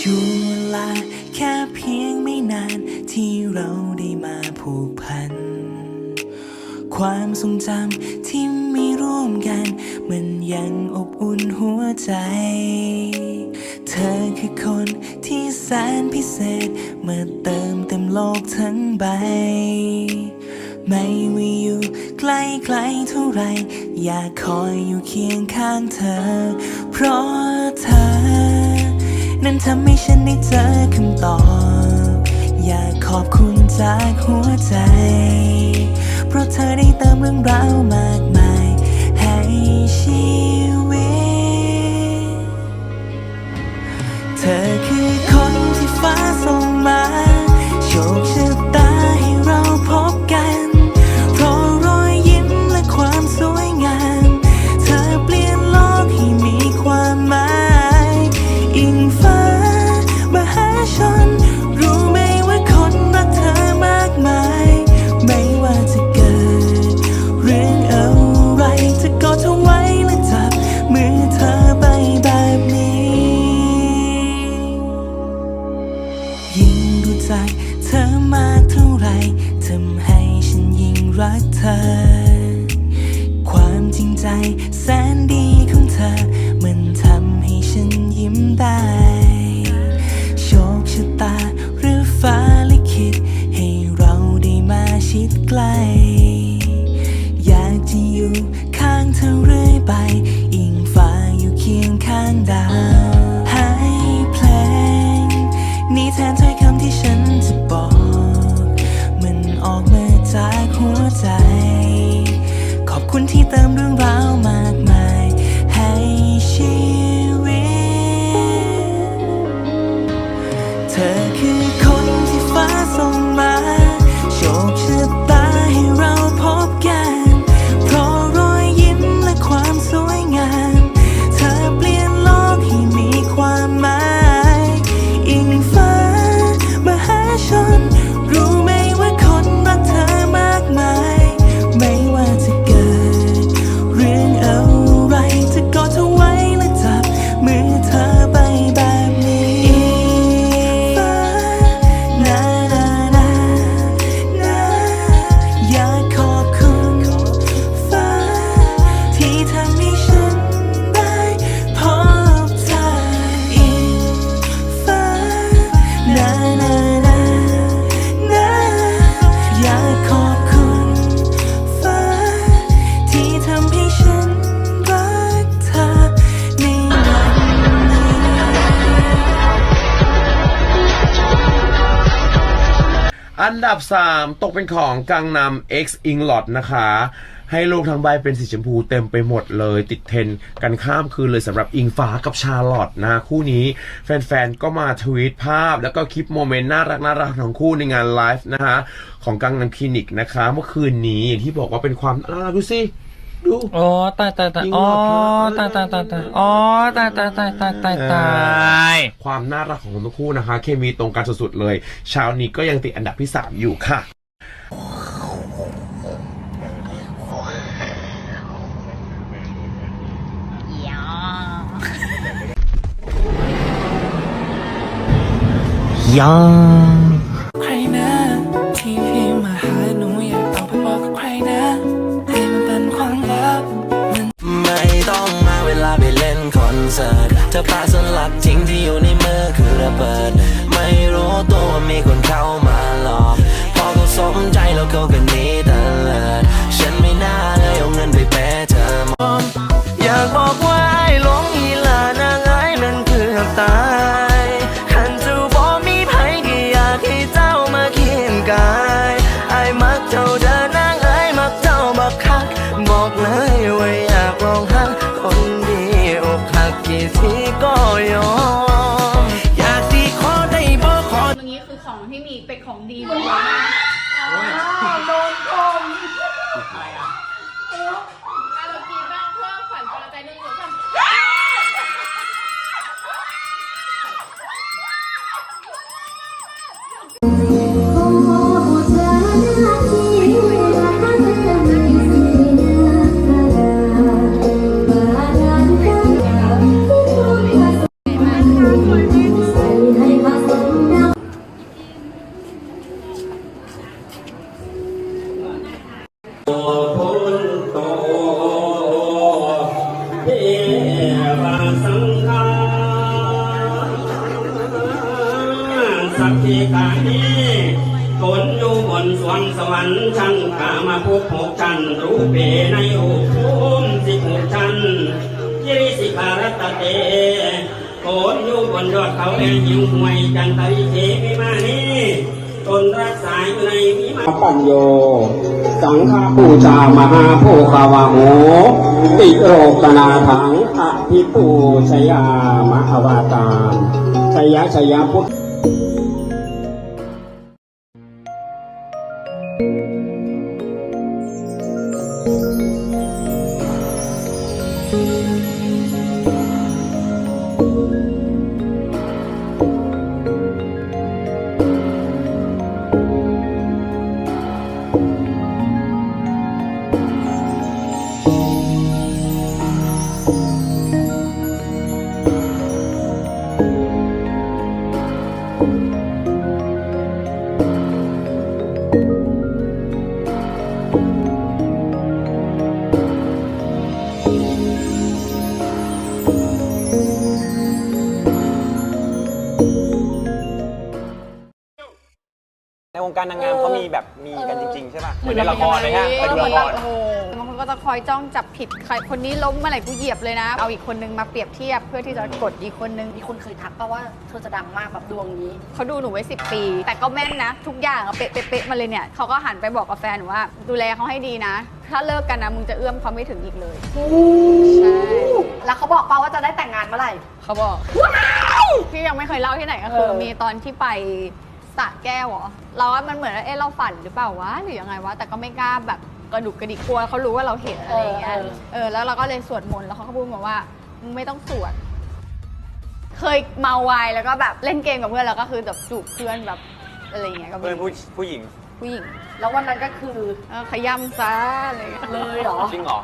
ช่วงเวลาแค่เพียงไม่นานที่เราได้มาผูกพัน ความทรงจำที่มีร่วมกัน มันยังอบอุ่นหัวใจ เธอคือคนที่แสนพิเศษเมื่อเติมเต็มโลกทั้งใบ ไม่ว่าอยู่ใกล้ๆเท่าไร อยากคอยอยู่เคียงข้างเธอ เพราะ นั้นทำให้ฉันได้เจอคำตอบ อยากขอบคุณจากหัวใจ เพราะเธอได้เติมเรื่องราวมากมาย ให้ชีวิต ใจแสนดีของเธอ มันทำให้ฉันยิ้มได้ โชคชะตาหรือฟ้าลิขิต ให้เราได้มาชิดใกล้อยากจะอยู่ข้างเธอเรื่อยไป อิงฟ้าอยู่เคียงข้างดาว อันดับ 3 ตกเป็นของกังนำ X i n g l o t นะคะ ให้โลกทั้งใบเป็นสีชมพูเต็มไปหมดเลย ติดเทนด์กันข้ามคืนเลยสำหรับอิงฟ้ากับชาลอตนะ คู่นี้แฟนๆ ก็มาทวีตภาพ แล้วก็คลิปโมเมนต์น่ารักน่ารักของคู่ในงานไลฟ์นะคะ ของกังนำคลินิกนะคะ เมื่อคืนนี้อย่างที่บอกว่าเป็นความน่ารักดูสิ ดูอ๋อตายตายตายยิงอ๋อหลอดตายตายตายตายอ๋อตายตายตายตายตายตายความน่ารักของทั้งคู่นะคะ เคมีตรงกันสุดๆเลยเช้านี้ก็ยังติดอันดับที่3อยู่ค่ะย เสิร์ตเธอพาสลักทิ้งที่อยู่ในมือคือระเบิด ไม่รู้ตัวว่ามีคนเข้ามาหลอก พอเขาสมใจแล้วเขาก็หนีเตลิดฉันไม่น่าเลยเอาเงินไป หักกี่ทีก็ยอมอยากดีขอได้บอกขอตรงนี้คือของที่มีเป็นของดีหมดเลยนะ โดนโกงอ สัพเพกานีตนอยู่บนสวงสวรรค์ชั้นกามาภพหกชั้นรูปเปในรูปภูมิสิบหกชั้นยิริสิการตเตโกนอยู่บนยอดเขาแห่งหิวห่วยจันทริเทวิมานีตนรักษาอยู่ในวิมาปัญโย สังฆปูชามหาโภคาวาโหติโรกนาถังอภิปูชยามหาวาตามชยชยพุทธ thank you ในวงการนางงามเขามีแบบมีกันจริง ๆ ใช่ป่ะเหมือนในละครเลยฮะไปดูละคร โอ้โหบางคนก็จะคอยจ้องจับผิดใครคนนี้ล้มเมื่อไหร่กูเหยียบเลยนะ เอาอีกคนนึงมาเปรียบเทียบเพื่อที่จะกดอีกคนนึง มีคนเคยทักป่าว่าเธอจะดังมากแบบดวงนี้ เขาดูหนูไว้ 10 ปี แต่ก็แม่นนะ ทุกอย่างอะเป๊ะเป๊ะเป๊ะมาเลยเนี่ยเขาก็หันไปบอกกับแฟนหนูว่า ดูแลเขาให้ดีนะ ถ้าเลิกกันนะมึงจะเอื้อมเขาไม่ถึงอีกเลยใช่แล้วเขาบอกป่าว่าจะได้แต่งงานเมื่อไหร่เขาบอกที่ยังไม่เคยเล่าที่ไหนก็คือเออมีตอนที่ไป สระแก้วเหรอ เราว่ามันเหมือนว่าเอ๊ะเราฝันหรือเปล่าวะหรือยังไงวะแต่ก็ไม่กล้าแบบกระดุกกระดิกกลัวเขารู้ว่าเราเห็นอะไรอย่างเงี้ยเออแล้วเราก็เลยสวดมนต์แล้วเขาก็พูดมาว่ามึงไม่ต้องสวด เคยเมาไวน์แล้วก็แบบเล่นเกมกับเพื่อนแล้วก็คือแบบจูบเพื่อนแบบอะไรอย่างเงี้ยก็มีเพื่อนผู้ผู้หญิงผู้หญิงแล้ววันนั้นก็คือเออขย้ำซะอะไรอย่างเงี้ยเลยเหรอ จริงเหรอ